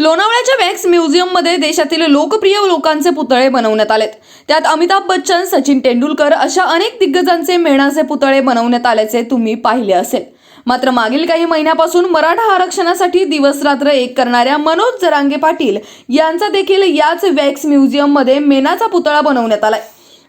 लोणावळ्याच्या वॅक्स म्युझियममध्ये देशातील लोकप्रिय लोकांचे पुतळे बनवण्यात आलेत. त्यात अमिताभ बच्चन सचिन तेंडुलकर अशा अनेक दिग्गजांचे मेणाचे पुतळे बनवण्यात आल्याचे तुम्ही पाहिले असेल. मात्र मागील काही महिन्यापासून मराठा आरक्षणासाठी दिवसरात्र एक करणाऱ्या मनोज जरांगे पाटील यांचा देखील याच वॅक्स म्युझियममध्ये मेणाचा पुतळा बनवण्यात आलाय.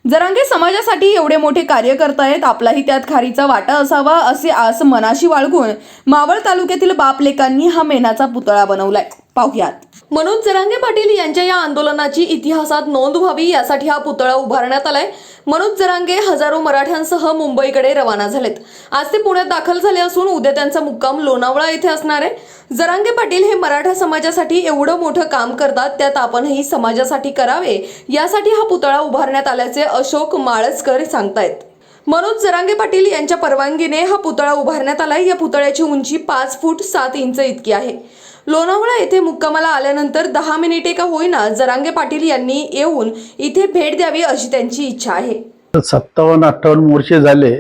जरांगे समाजासाठी एवढे मोठे कार्य करतायत आपलाही त्यात खारीचा वाटा असावा असे आस मनाशी बाळगून मावळ तालुक्यातील बापलेकांनी हा मेणाचा पुतळा बनवलाय. पाहुयात. मनोज जरांगे पाटील यांच्या या आंदोलनाची इतिहासात नोंद व्हावी यासाठी हा पुतळा उभारण्यात आलाय. मनोज जरांगे हजारो मराठ्यांसह मुंबईकडे रवाना झालेत. आज ते पुण्यात दाखल झाले असून उद्या त्यांचा मुक्काम लोणावळा येथे असणार आहे. जरांगे पाटील हे मराठा समाजासाठी एवढं मोठं काम करतात त्यात आपणही समाजासाठी करावे यासाठी हा पुतळा उभारण्यात आल्याचे अशोक माळसकर सांगतायत. मनोज जरांगे पाटील यांच्या परवानगीने हा पुतळा उभारण्यात आलाय. या पुतळ्याची उंची पाच फूट सात इंच इतकी आहे. लोणावळा येथे मुक्कामाला आल्यानंतर दहा मिनिटे का होईना जरांगे पाटील यांनी येऊन इथे भेट द्यावी अशी त्यांची इच्छा आहे. सत्तावन्न अठ्ठावन्न मोर्चे झाले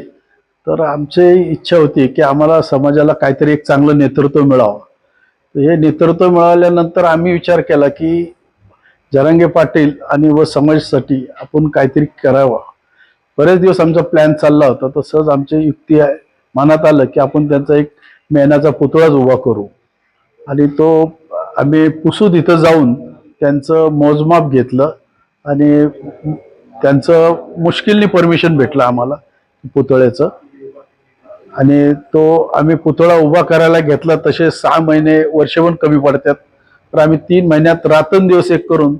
तर आमची इच्छा होती की आम्हाला समाजाला काहीतरी एक चांगलं नेतृत्व मिळावं. हे नेतृत्व मिळाल्यानंतर आम्ही विचार केला की जरांगे पाटील आणि व समाजासाठी आपण काहीतरी करावं. बरेच दिवस आमचा प्लॅन चालला होता तसंच आमची युक्ती आहे मनात आलं की आपण त्यांचा एक मेहनाचा पुतळाच उभा करू. आणि तो आम्ही पुसूद इथं जाऊन त्यांचं मोजमाप घेतलं आणि त्यांचं मुश्किलनी परमिशन भेटलं आम्हाला पुतळ्याचं. आणि तो आम्ही पुतळा उभा करायला घेतला तसे सहा महिने वर्ष पण कमी पडतात. तर आम्ही तीन महिन्यात रात्रंदिवस एक करून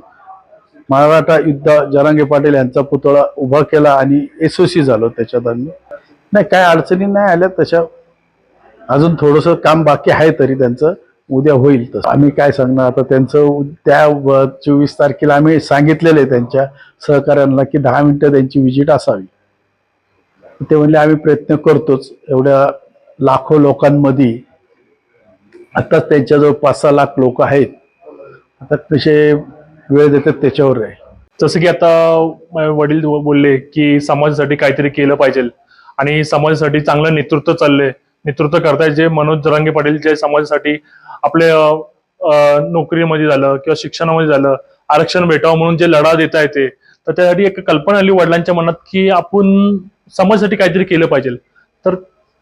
मराठा युद्ध जरांगे पाटील यांचा पुतळा उभा केला आणि यशस्वी झालो त्याच्यात आम्ही. नाही काय अडचणी नाही आल्या तशा अजून थोडंसं काम बाकी आहे तरी त्यांचं. उद्या होईल तसं. आम्ही काय सांगणार? आता त्यांचं त्या चोवीस तारखेला आम्ही सांगितलेलं आहे त्यांच्या सहकाऱ्यांना की दहा मिनिटं त्यांची विजिट असावी. ते म्हणले आम्ही प्रयत्न करतोच. एवढ्या लाखो लोकांमध्ये आत्ताच त्यांच्याजवळ पाच सहा लाख लोक आहेत. आता कसे वेळ देतात त्याच्यावर आहे. जसं की आता वडील बोलले की समाजासाठी काहीतरी केलं पाहिजे. आणि समाजासाठी चांगलं नेतृत्व चाललंय. नेतृत्व करताय जे मनोज जरांगे पाटील जे समाजासाठी आपले नोकरीमध्ये झालं किंवा शिक्षणामध्ये झालं आरक्षण भेटावं म्हणून जे लढा देत आहे ते तर त्यासाठी एक कल्पना आली वडिलांच्या मनात की आपण समाजासाठी काहीतरी केलं पाहिजे. तर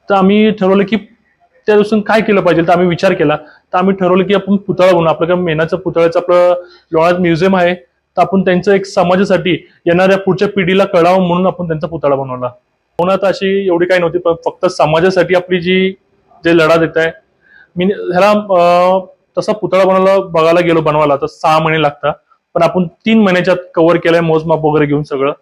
तर आम्ही ठरवलं की त्या दिवसून काय केलं पाहिजे तर आम्ही विचार केला. तर आम्ही ठरवलं की आपण पुतळा बनवू आपल्याकडे मेनाचं पुतळ्याचं आपलं लोणात म्युझियम आहे तर आपण त्यांचं एक समाजासाठी येणाऱ्या पुढच्या पिढीला कळावं म्हणून आपण त्यांचा पुतळा बनवला. पुण्यात अशी एवढी काही नव्हती पण फक्त समाजासाठी आपली जी जे लढा देत आहे मी ह्याला तसा पुतळा बनवला बघायला गेलो बनवायला तर सहा महिने लागतात. पण आपण तीन महिन्याच्यात कव्हर केलंय मोजमाप वगैरे घेऊन सगळं.